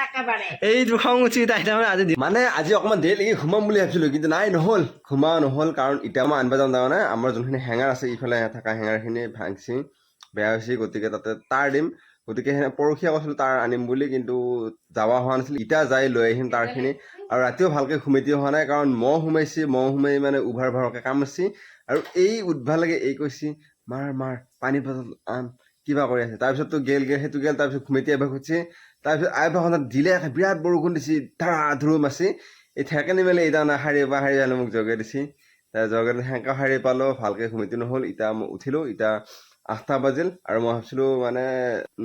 একেবাৰে এইটো খং উঠি তাই তাৰমানে আজি মানে আজি অকণমান দেৰিলৈকে ঘুমাম বুলি ভাবিছিলোঁ কিন্তু নাই নহ'ল। ঘুমা নহ'ল কাৰণ এতিয়া মই আনিব তাৰমানে আমাৰ যোনখিনি হেঙাৰ আছে ইফালে থকা হেঙাৰখিনি ভাঙছি বেয়া হৈছে গতিকে তাতে তাঁৰ দিম। গতিকে পৰহিয়া কৈছিলোঁ তাঁৰ আনিম বুলি কিন্তু যাৱা হোৱা নাছিল। এতিয়া যাই লৈ আহিম তাঁৰখিনি। আৰু ৰাতিও ভালকৈ ঘুমেটি হোৱা নাই কাৰণ মহ সোমাইছে মহ সোমাই মানে উভাৰ ভাৰকৈ কামুৰিছে আৰু এই উঠবা লাগে এই কৈছে মাৰ মাৰ পানী বটল আন। কিবা কৰি আছে। তাৰপিছততো গেল গেল, সেইটো গেল তাৰপিছত ঘুমেটি আহিব খুজিছে তাৰপিছত আইভাখনত দিলে বিৰাট বৰষুণ দিছে, ধাৰা ধুৰু মাছি। এই ঠেকেনি মেলি এতিয়া নাই শাৰী বা শাৰী আনি মোক জগাই দিছে। তাৰ জগাই সেনেকা শাৰী পালোঁ, ভালকৈ ঘুমতি নহ'ল এতিয়া মই উঠিলোঁ এতিয়া আঠটা বাজিল আৰু মই ভাবিছিলোঁ মানে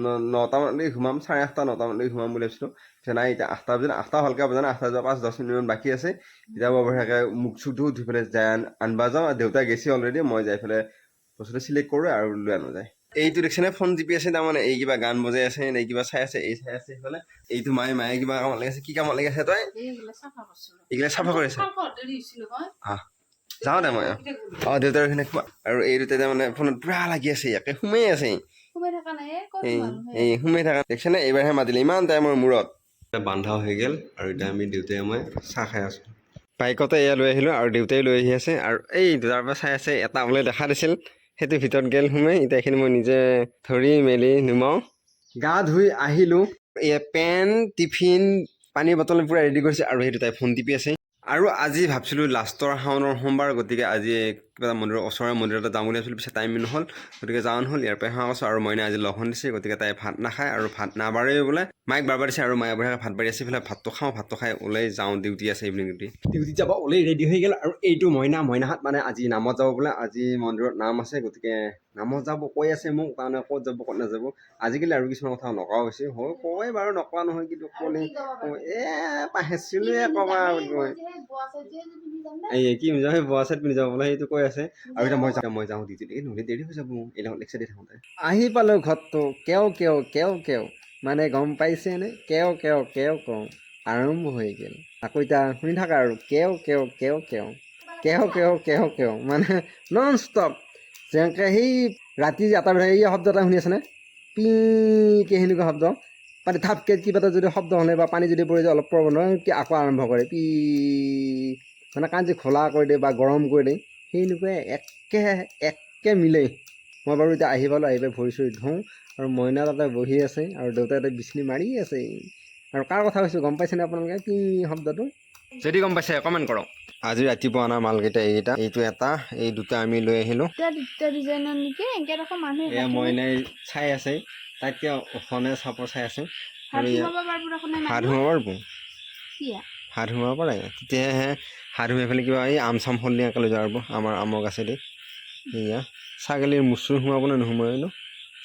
ন- নটামানলৈকে ঘুমাম, চাৰে আঠটা নটামানলৈকে ঘুমাম বুলি ভাবিছিলোঁ। পিছে নাই এতিয়া আঠটা বাজিল, আঠটা ভালকৈ বজা আঠটা যোৱা পাঁচ দহ মিনিটমান বাকী আছে। এতিয়া মই বঢ়িয়াকৈ মুখ চুখ ধুই ধুই পেলাই যাই আন- আনবা যাওঁ আৰু দেউতাই গেছি অলৰেডি মই যাই পেলাই বস্তুটো চিলেক্ট কৰোঁ আৰু লৈ আনো যায়। এইটো দেখিছেনে ফোন টিপি আছে তাৰমানে এই কিবা গান বজাই আছে এই কিবা চাই আছে এই চাই আছে সেইফালে। এইটো মায়ে মায়ে কিবা কামত লাগি আছে কি কামত লাগি আছে তই? এইবিলাক চাফা কৰিছিলোঁ এইগিলা চাফা কৰি আছে। যাওঁ দে মই অঁ। দেউতাৰ এইখিনি খোৱা আৰু এই দুটাই তাৰমানে ফোনত পুৰা লাগি আছে ইয়াকে সোমাই আছে। সোমাই থকা নাই এ, এই এই সোমাই থকা দেখিছেনে এইবাৰহে মাতিলে ইমান টাইমৰ মূৰত। বান্ধা হৈ গ'ল আৰু এতিয়া আমি দেউতাই মই চাহ খাই আছোঁ। বাইকতে এয়া লৈ আহিলোঁ আৰু দেউতাই লৈ আহি আছে আৰু এই দুটাৰ পৰা চাই আছে এটা বোলে দেখা দিছিল। সেইটো ভিতৰত গেল সোমাই, এতিয়া মই নিজে ধৰি মেলি নুমাওঁ। গা ধুই আহিলোঁ। পেন, টিফিন পানী বটল পূৰা ৰেডি কৰিছে আৰু সেই তাই ফোন টিপি আছে। আৰু আজি ভাবিছিলোঁ লাষ্টৰ শাওনৰ সোমবাৰ, গতিকে আজি কিবা এটা মন্দিৰৰ ওচৰৰে মন্দিৰ এটা যাম বুলি ভাবিছিলোঁ পিছে টাইম নহ'ল। গতিকে যাওঁ নহ'ল ইয়াৰ পৰাই সেৱা কৈছোঁ আৰু মইনা আজি লঘন দিছে গতিকে তাই ভাত নাখায় আৰু ভাত নাবাৰেই বোলে। মাইক বাৰবাৰ দিছে আৰু মায়ে বঢ়িয়াকৈ ভাত বাঢ়ি আছে ইফালে ভাতটো খাওঁ ভাতটো খাই ওলাই যাওঁ ডিউটি আছে ইভিনিং ডিউটি ডিউটিত যাব ওলাই ৰেডি হৈ গ'ল আৰু এইটো মইনা মইনাহাত মানে আজি নামত যাব বোলে আজি মন্দিৰত নাম আছে গতিকে নামত যাব কৈ আছে মোক তাৰমানে ক'ত যাব ক'ত নাযাব। আজিকালি আৰু কিছুমান কথা নকোৱা হৈছে হয় কয় বাৰু নকোৱা নহয় কিন্তু ক'লে এ পাহেছিলোৱে ক'বা বুলি কয়। এই কি নিজৰ সেই বোৱা চেট পিন্ধি যাব বোলে সেইটো কৈ আছে আৰু এতিয়া মই যাওঁ মই যাওঁ ডিউটি এই নহ'লে দেৰি হৈ যাব এই লগত লেকচাৰ দি থাকোঁতে। আহি পালোঁ ঘৰটো কেও কেও কেও কেও। মানে গম পাইছেনে কেও কেও কেও কেও। আৰম্ভ হৈ গ'ল। আকৌ এতিয়া শুনি থাকা আৰু কেও কেও কেও কেও। কেও কেও কেও কেও। মানে নন ষ্টপ যেনেকৈ সেই ৰাতি এটা এই শব্দ এটা শুনি আছেনে? পিকে সেনেকুৱা শব্দ। মানে থাপকে কিবা এটা যদি শব্দ হ'লে বা পানী যদি পৰি যায় অলপ কি আকৌ আৰম্ভ কৰে। পি মানে কাণ যে খোলা কৰি দিয়ে বা গৰম কৰি দিয়ে সেনেকুৱাই একে একে মিলেই মই বাৰু এতিয়া আহি পালোঁ আহি পাই ভৰি চৰি ধুওঁ আৰু মইনা তাতে বহি আছে আৰু দেউতাই তাতে বিচনি মাৰি আছে। আৰু কাৰ কথা কৈছোঁ গম পাইছেনে আপোনালোকে? কি শব্দটো? যদি গম পাইছে কমেণ্ট কৰক। আজি ৰাতিপুৱা অনা মালকেইটা এইকেইটা এইটো এটা এই দুটা আমি লৈ আহিলোঁ। মইনাই চাই আছে তাতকৈ ওখনে চাপৰ চাই আছে। হাত আৰু সোমাব পাৰিব? হাত সোমাব পাৰে তেতিয়াহে হাত সোমাই পেলাই কিবা এই আম চাম সলনিয়াকৈ লৈ যাব। পাৰিব আমাৰ আমৰ গাছেদি এয়া ছাগলীৰ মুচ চুচ সোমাব নে নোসোমাই নো?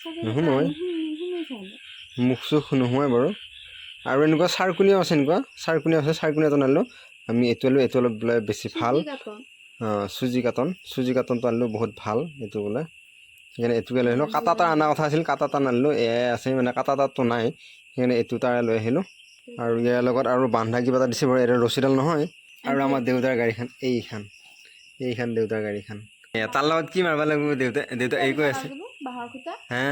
চাগে। মুখ চুখ নোসোমাই বাৰু। আৰু এনেকুৱা চাৰকুনীয়াও আছে এনেকুৱা। চাৰকুনীয়া আছে চাৰকুনীয়া এটা আনিলোঁ আমি এইটো আনিলোঁ এইটো অলপ বোলে বেছি ভালো। Choosy carton. চুজি কাটনটো আনিলোঁ বহুত ভালো এইটো বোলে। সেইকাৰণে এইটোকে লৈ আহিলোঁ। কাটা তাৰ অনা কথা আছিল কাটা তাৰ নানিলোঁ। এয়াই আছে মানে কাটা তাৰটো নাই। সেইকাৰণে এইটো তাৰে লৈ আহিলোঁ। আৰু ইয়াৰ লগত আৰু বান্ধা কিবা এটা দিছে বাৰু এইটো ৰছীডাল নহয়। আৰু আমাৰ দেউতাৰ গাড়ীখন এইখন এইখন দেউতাৰ গাড়ীখন এয়া তাৰ লগত কি মাৰিব লাগিব দেউতা দেউতা এই কৈ আছে। হে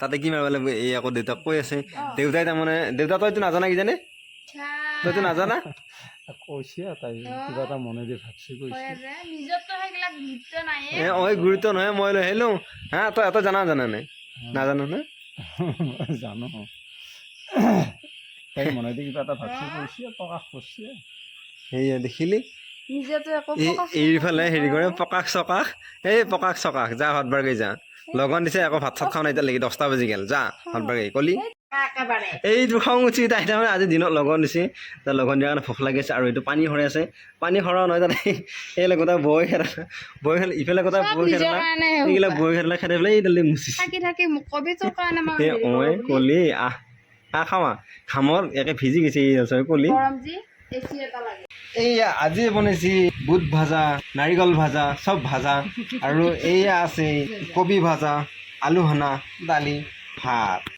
তাতে কি মাৰিব লাগিব এই আকৌ দেউতাক কৈ আছে। দেউতাই তাৰমানে দেউতা তইতো নাজানা কিজানে? তইতো নাজানা? কৈছে আৰু তাই কিবা এটা মনেদি ভাবছি কৈছে। কয় যে, নিজৰতো গুৰুত্ব নহয় মই লৈ আহিলোঁ। হা তই এটা জানা জানা নাই নাজানো নে? জানো। তাই মনেদি কিবা এটা ভাবছি কৈছে প্ৰকাশ কৰিছে সেয়া দেখিলি? এইফালে হেৰি কৰে। প্ৰকাশ চকাশ। এই প্ৰকাশ চকাশ যা ভাত বাৰগৈ যা। লগন দিছে আকৌ ভাত চাত খাওঁ নাই এতিয়ালৈকে দহটা বাজি গ'ল। যা ভাত বাৰগৈ কলি? একেবাৰে। এইটো খং উঠি তাই তাৰমানে আজি দিনত লগন দিছে তাৰ লগন দিয়াৰ কাৰণে ভোক লাগিছে আৰু এইটো পানী সৰাই আছে। পানী সৰা নহয় তাতে এই গোটা বৈ খেলা বৈ খেলা ইফালে চব বৈ খেলা কাৰণে এইগিলা বৈ খেলা খেলাই পেলাই এইডালে মুচিছে কাৰণে মই। কলি আহ আহ খাৱা খামৰ একে ভিজি গৈছে এই কলি। এইয়া আজি বনাইছি বুট ভাজা, নাৰিকল ভাজা, চব ভাজা। আৰু এইয়া আছে কবি ভাজা, আলু সানা দালি, ভাত।